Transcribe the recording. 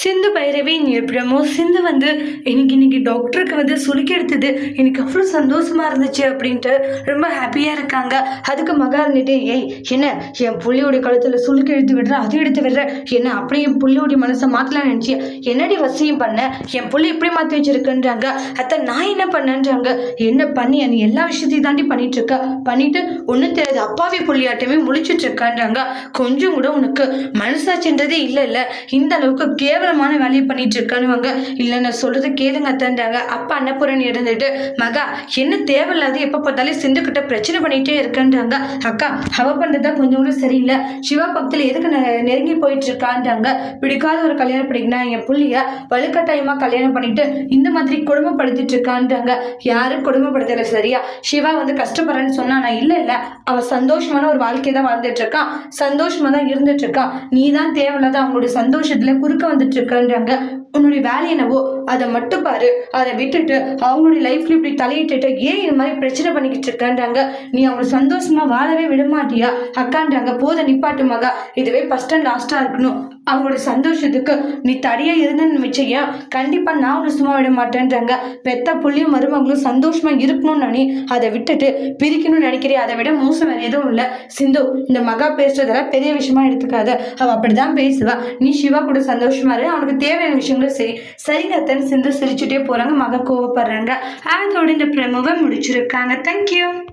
சிந்து பைரவி எப்படமோ சிந்து வந்து எனக்கு இன்னைக்கு டாக்டருக்கு வந்து சுலுக்கி எடுத்தது. எனக்கு அவ்வளோ சந்தோஷமா இருந்துச்சு அப்படின்ட்டு ரொம்ப ஹாப்பியாக இருக்காங்க. அதுக்கு மகா இருந்துட்டு ஏய் என்ன? என் புள்ளியோடைய கழுத்தில் சுலுக்கி எடுத்து விடுற? அது எடுத்து விடுற? என்ன அப்படியே என் புள்ளியோடைய மனசை மாற்றலாம் நினச்சி என்னடி வசியம் பண்ண? என் புள்ளி இப்படி மாற்றி வச்சிருக்குன்றாங்க. அத்தை நான் என்ன பண்ணேன்றாங்க? என்ன பண்ணி நீ எல்லா விஷயத்தையும் தாண்டி பண்ணிட்டு இருக்க? பண்ணிட்டு ஒன்றும் தெரியாது. அப்பாவி புள்ளியாட்டமே முழிச்சிட்டு இருக்கான்றாங்க. கொஞ்சம் கூட உனக்கு மனசாட்சின்றதே இல்லை இல்லை இந்த அளவுக்கு கேவலமான வேலையை பண்ணிட்டு இருக்கானுவாங்க இல்லை நான் சொல்றது கேளுங்க அத்தன்றாங்க அப்பா அன்னபுரன் இருந்துட்டு மகா என்ன தேவையில்லாத எப்போ பார்த்தாலும் சிந்துக்கிட்ட பிரச்சனை பண்ணிட்டே இருக்கன்றாங்க. அக்கா அவ பண்றதா கொஞ்சம் கூட சரியில்லை. சிவா பக்கத்தில் எதுக்கு நெருங்கி போயிட்டு இருக்கான்றாங்க பிடிக்காத ஒரு கல்யாணம் பண்ணிக்கினா என் புள்ளிய வலுக்கட்டாயமா கல்யாணம் பண்ணிட்டு இந்த மாதிரி கொடுமைப்படுத்திட்டு இருக்கான்றாங்க யாரும் கொடுமைப்படுத்தல சரியா? சிவா வந்து கஷ்டப்படுறேன்னு சொன்னா நான் இல்லை இல்லை. அவன் சந்தோஷமான ஒரு வாழ்க்கையை தான் வாழ்ந்துட்டு இருக்கான் சந்தோஷமா தான் இருந்துட்டு இருக்கான் நீ தான் தேவையில்லாத அவங்களுடைய சந்தோஷத்துல குறுக்க வந்துட்டு இருக்கன்றாங்க. உன்னுடைய வேலை என்னவோ அதை மட்டும் பாரு. அதை விட்டுட்டு அவங்களுடைய லைஃப்ல இப்படி தலையிட்டுட்டு ஏன் இந்த மாதிரி பிரச்சனை பண்ணிக்கிட்டு இருக்கன்றாங்க? நீ அவங்க சந்தோஷமா வாழவே விட மாட்டியா? அக்கான்றாங்க போத நிப்பாட்டு மகா. இதுவே ஃபர்ஸ்ட் அண்ட் லாஸ்டா இருக்கணும். அவங்களுடைய சந்தோஷத்துக்கு நீ தடியா இருந்தேன்னு வச்சையா கண்டிப்பா நான் உன்னை சும்மா விட மாட்டேன்றாங்க. பெத்த புள்ளியும் மருமகளும் சந்தோஷமா இருக்கணும்னு நினை அதை விட்டுட்டு பிரிக்கணும்னு நினைக்கிறேன் அதை விட மோசம் வேற எதுவும் இல்லை. சிந்து இந்த மகா பேசுறதெல்லாம் பெரிய விஷயமா எடுத்துக்காத. அவ அப்படிதான் பேசுவா. நீ சிவா கூட சந்தோஷமா இரு. அவனுக்கு தேவையான விஷயங்களும் சரி. சரிங்க அத்தன். சிந்து சிரிச்சுட்டே போறாங்க. மகா கோவப்படுறாங்க. அதோட இந்த பிரமுவை முடிச்சிருக்காங்க. தேங்க்யூ